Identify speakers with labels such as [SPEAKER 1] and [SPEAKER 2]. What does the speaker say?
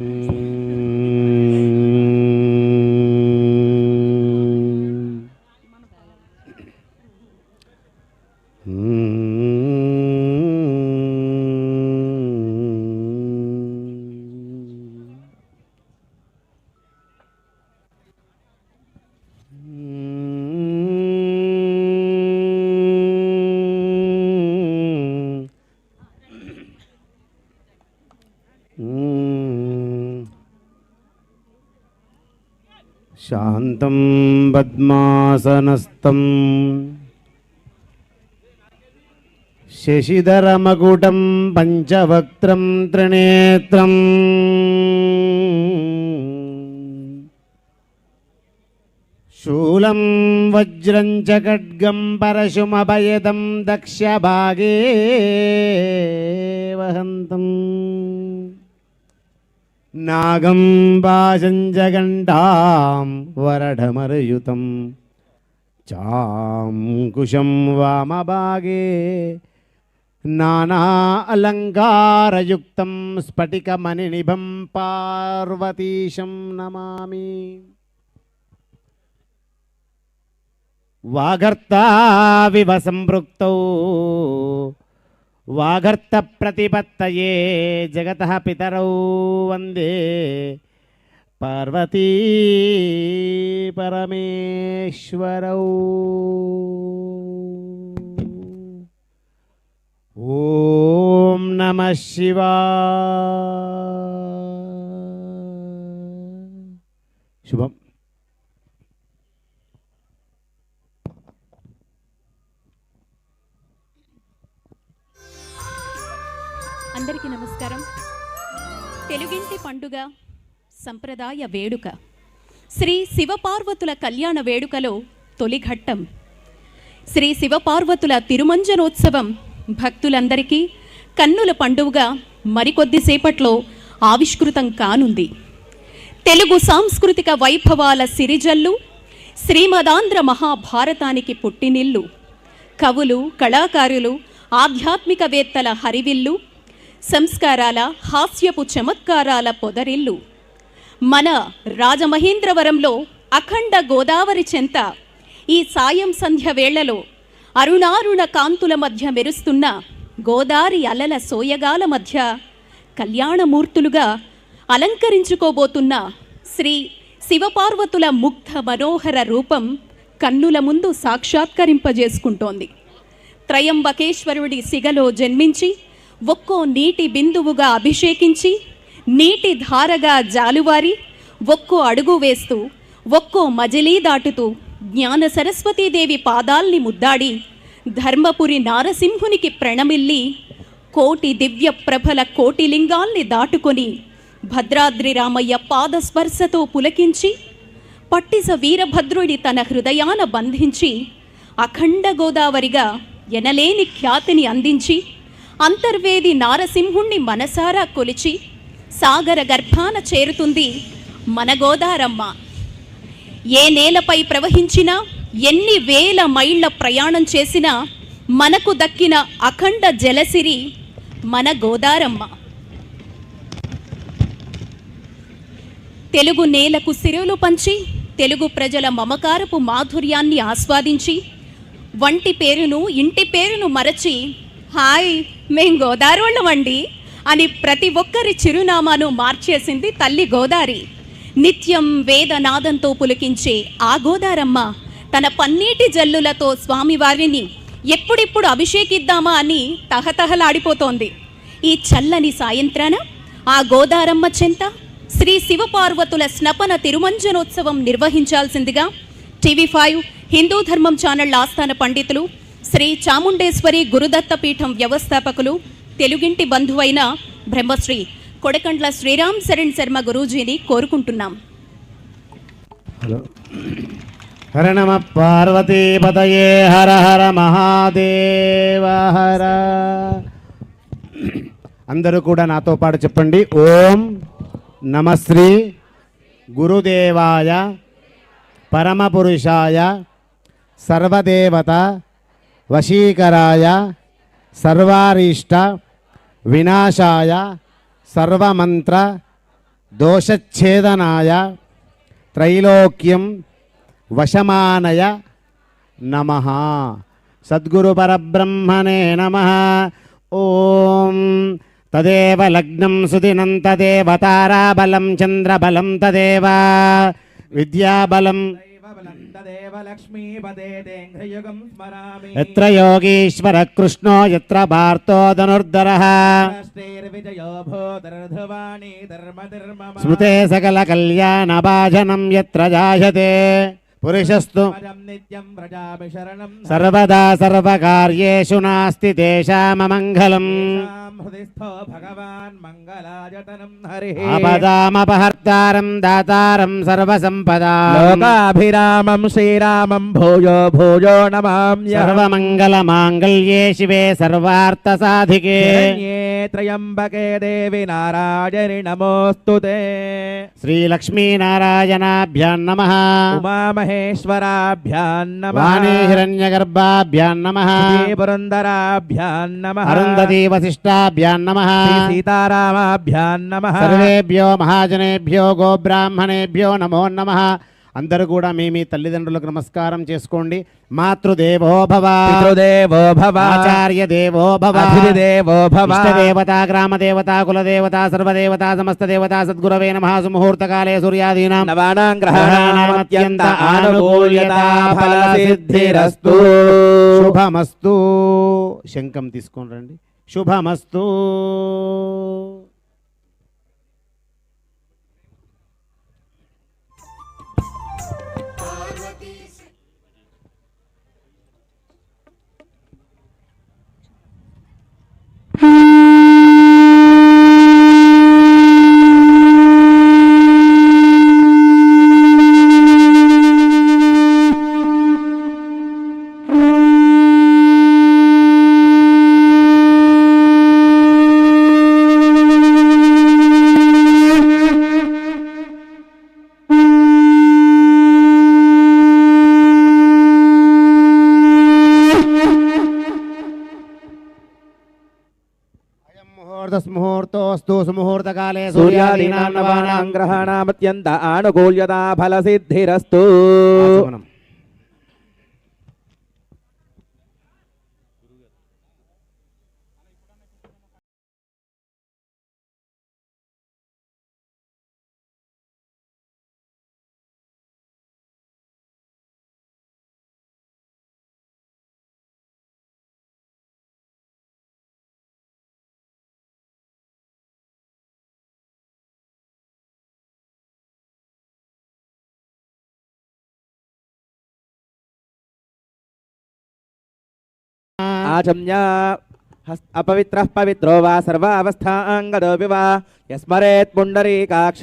[SPEAKER 1] Mm. శాంతం పద్మాసనస్థం. శశిధరమకుటం పంచవక్త్రం త్రినేత్రం. శూలం వజ్రం చ ఖడ్గం పరశుమభయదం దక్షభాగే వహంతం. నాగం వాజంజగండాం వరఢమరయుతం చాంకుశం వామభాగే నానా అలంకారయుక్తం స్ఫటికమణినిభం పార్వతీశం నమామి వాగర్తావివ సంపృక్తౌ వాగర్త ప్రతిపత్తయే జగత పితరౌ వందే. పార్వతీ పరమేశ్వరౌ. ఓం నమ శివా. శుభం.
[SPEAKER 2] వెలుగింటి పండుగ సంప్రదాయ వేడుక. శ్రీ శివపార్వతుల కళ్యాణ వేడుకలో తొలి ఘట్టం శ్రీ శివపార్వతుల తిరుమంజనోత్సవం భక్తులందరికీ కన్నుల పండుగగా మరికొద్దిసేపట్లో ఆవిష్కృతం కానుంది. తెలుగు సాంస్కృతిక వైభవాల సిరిజల్లు శ్రీమదాంధ్ర మహాభారతానికి పుట్టినిల్లు కవులు కళాకారులు ఆధ్యాత్మికవేత్తల హరివిల్లు సంస్కారాల హాస్యపు చమత్కారాల పొదరిల్లు. మన రాజమహేంద్రవరంలో అఖండ గోదావరి చెంత ఈ సాయం సంధ్య వేళలో అరుణారుణ కాంతుల మధ్య మెరుస్తున్న గోదారి అలల సోయగాల మధ్య కళ్యాణమూర్తులుగా అలంకరించుకోబోతున్న శ్రీ శివపార్వతుల ముగ్ధ మనోహర రూపం కన్నుల ముందు సాక్షాత్కరింపజేసుకుంటోంది. త్రయంబకేశ్వరుడి సిగలో జన్మించి ఒక్కో నీటి బిందువుగా అభిషేకించి నీటి ధారగా జాలువారి ఒక్కో అడుగు వేస్తూ ఒక్కో మజిలీ దాటుతూ జ్ఞాన సరస్వతీదేవి పాదాల్ని ముద్దాడి ధర్మపురి నారసింహునికి ప్రణమిల్లి కోటి దివ్య ప్రభల కోటి లింగాల్ని దాటుకొని భద్రాద్రి రామయ్య పాదస్పర్శతో పులకించి పట్టిస వీరభద్రుడి తన హృదయాన బంధించి అఖండ గోదావరిగా ఎనలేని ఖ్యాతిని అందించి అంతర్వేది నారసింహుణ్ణి మనసారా కొలిచి సాగర గర్భాన చేరుతుంది మన గోదారమ్మ. ఏ నేలపై ప్రవహించినా ఎన్ని వేల మైళ్ళ ప్రయాణం చేసినా మనకు దక్కిన అఖండ జలసిరి మన గోదారమ్మ. తెలుగు నేలకు సిరులు పంచి తెలుగు ప్రజల మమకారపు మాధుర్యాన్ని ఆస్వాదించి వంటి పేరును ఇంటి పేరును మరచి హాయ్ మేం గోదారోళ్ళమండి అని ప్రతి ఒక్కరి చిరునామాను మార్చేసింది తల్లి గోదారి. నిత్యం వేదనాదంతో పులికించే ఆ గోదారమ్మ తన పన్నీటి జల్లులతో స్వామివారిని ఎప్పుడిప్పుడు అభిషేకిద్దామా అని తహతహలాడిపోతోంది. ఈ చల్లని సాయంత్రాన ఆ గోదారమ్మ చెంత శ్రీ శివపార్వతుల స్నపన తిరుమంజనోత్సవం నిర్వహించాల్సిందిగా టీవీ ఫైవ్ హిందూ ధర్మం ఛానళ్ళ ఆస్థాన పండితులు శ్రీ చాముండేశ్వరి గురుదత్త పీఠం వ్యవస్థాపకులు తెలుగింటి బంధువైన బ్రహ్మశ్రీ కొడకండ్ల శ్రీరామ్ శరణ్ శర్మ గురూజీని కోరుకుంటున్నాం.
[SPEAKER 1] హలో. హర నమ పార్వతీపతయే హర హర మహాదేవ హర. అందరూ కూడా నాతో పాటు చెప్పండి. ఓం నమశ్రీ గురుదేవాయ పరమపురుషాయ సర్వదేవత వశీకరాయ సర్వారీష్ట వినాశాయ సర్వమంత్ర దోషఛేదనాయ త్రైలోక్యం వశమానయ నమ. సద్గురు పరబ్రహ్మణే నమ. ఓం తదేవ లగ్నం సుదినం తదేవ తారాబలం చంద్రబలం తదేవ విద్యాబలం
[SPEAKER 3] తదేవ లక్ష్మీపదే తేంఘ్రయుగం స్మరామి
[SPEAKER 1] ఎత్ర యోగీశ్వర కృష్ణో ఎత్ర భార్తో ధనుర్ధరః పురుషస్తు సర్వదా సర్వకార్యేషు నాస్తి తేషామమంగళం ఆపదామపహర్తారం దాతారం సర్వసంపదా.
[SPEAKER 3] లోకాభిరామం శ్రీరామం భూయో భూయో నమామ్య.
[SPEAKER 1] సర్వమంగళమాంగళ్యే శివే సర్వార్థ సాధికే.
[SPEAKER 3] त्र्यम्बके देवि नारायणि
[SPEAKER 1] नमोऽस्तु ते
[SPEAKER 3] श्रीलक्ष्मीनारायणाभ्यां नमः
[SPEAKER 1] उमामहेश्वराभ्यां नमः हिरण्यगर्भाभ्यां
[SPEAKER 3] नमः पुरन्दराभ्यां
[SPEAKER 1] नमः अरुन्धती वसिष्ठाभ्यां
[SPEAKER 3] नमः सीतारामाभ्यां नमः
[SPEAKER 1] सर्वेभ्यो महाजनेभ्यो गोब्राह्मणेभ्यो नमो नमः అందరూ కూడా మీ మీ తల్లిదండ్రులకు నమస్కారం చేసుకోండి. మాతృదేవో భవ.
[SPEAKER 3] పితృదేవో భవ.
[SPEAKER 1] ఆచార్య దేవో భవ.
[SPEAKER 3] అతిథిదేవో భవ.
[SPEAKER 1] ఇష్టదేవత గ్రామదేవత కులదేవత సర్వదేవత సమస్త దేవత సద్గురవే నమ. సుముహూర్తకాలే సూర్యాదీనాం.
[SPEAKER 3] నవానాం గ్రహాణామత్యంత ఆనుకూల్యతా ఫల సిద్ధిరస్తు
[SPEAKER 1] శుభమస్తు. శంఖం తీసుకొని రండి. శుభమస్తు. ముహూర్తస్ముహూర్తోస్తు సుముహూర్తకాలే
[SPEAKER 3] సూర్యాదీనాం నవానాం గ్రహాణామత్యంత ఆనుకూల్యతా ఫల आचम्य अपवित्रः पवित्रो वा सर्वावस्था अंगदो विवा यस्मरेत् पुंडरीकाक्ष